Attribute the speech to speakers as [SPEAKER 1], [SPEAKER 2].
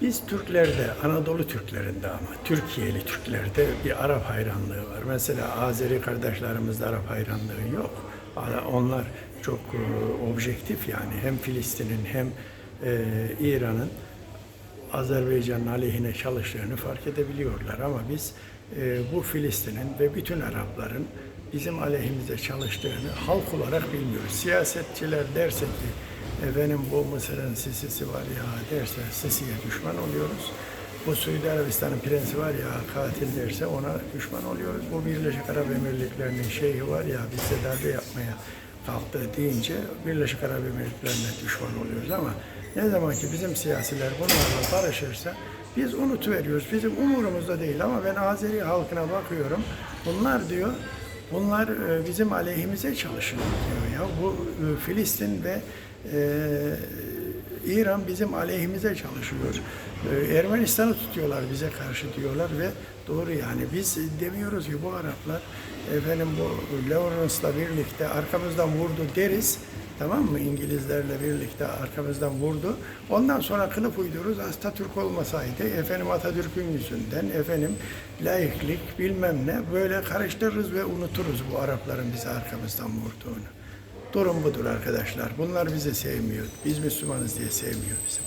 [SPEAKER 1] Biz Türklerde, Anadolu Türklerinde ama Türkiye'li Türklerde bir Arap hayranlığı var. Mesela Azeri kardeşlerimizde Arap hayranlığı yok. Onlar çok e, objektif yani hem Filistin'in hem e, İran'ın Azerbaycan'ın aleyhine çalıştığını fark edebiliyorlar ama biz e, bu Filistin'in ve bütün Arapların bizim aleyhimize çalıştığını halk olarak bilmiyoruz. Siyasetçiler derse ki efendim bu Mısır'ın Sisi'si var ya derse Sisi'ye düşman oluyoruz. Bu Suudi Arabistan'ın prensi var ya katil derse ona düşman oluyoruz. Bu Birleşik Arap Emirlikleri'nin şeyhi var ya bize darbe yapmaya kalktı deyince Birleşik Arap Emirlikleri'ne düşman oluyoruz ama ne zaman ki bizim siyasiler bunlarla barışırsa biz unutuveriyoruz. Bizim umurumuzda değil ama ben Azeri halkına bakıyorum. Bunlar diyor bunlar e, bizim aleyhimize çalışıyor diyor ya. Bu e, Filistin ve e, İran bizim aleyhimize çalışıyor. Ee, Ermenistan'ı tutuyorlar bize karşı diyorlar ve doğru yani biz demiyoruz ki bu Araplar efendim bu Lawrence'la birlikte arkamızdan vurdu deriz. Tamam mı? İngilizlerle birlikte arkamızdan vurdu. Ondan sonra kılıf uydururuz. Atatürk olmasaydı efendim Atatürk'ün yüzünden efendim laiklik bilmem ne böyle karıştırırız ve unuturuz bu Arapların bizi arkamızdan vurduğunu. Durum budur arkadaşlar. Bunlar bizi sevmiyor. Biz Müslümanız diye sevmiyor bizi.